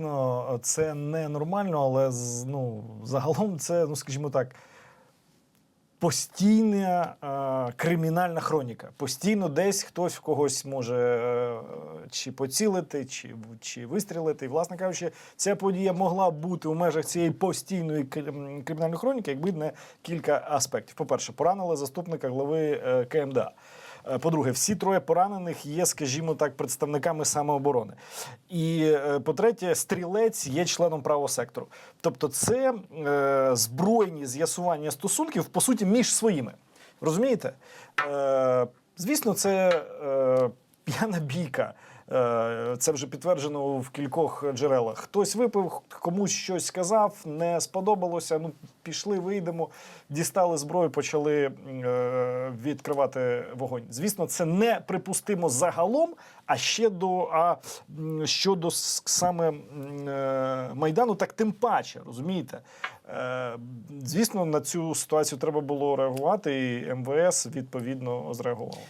дійсно це не нормально, але ну, загалом це, ну скажімо так, постійна е, кримінальна хроніка. Постійно десь хтось в когось може е, чи поцілити, чи, чи вистрілити. І, власне кажучи, ця подія могла б бути у межах цієї постійної кримінальної хроніки, якби не кілька аспектів. По-перше, поранили заступника глави е, КМДА. Е, По-друге, всі троє поранених є, скажімо так, представниками самооборони. І е, по-третє, стрілець є членом правого сектору. Тобто, це е, збройні з'ясування стосунків, по суті, між своїми. Розумієте? Е, звісно, це е, п'яна бійка. Е, Це вже підтверджено в кількох джерелах. Хтось випив, комусь щось сказав, не сподобалося. Ну, пішли, вийдемо, дістали зброю, почали е, відкривати вогонь. Звісно, це не припустимо загалом, а ще до а щодо саме е, майдану, так тим паче, розумієте? Звісно, на цю ситуацію треба було реагувати, і МВС відповідно зреагувало.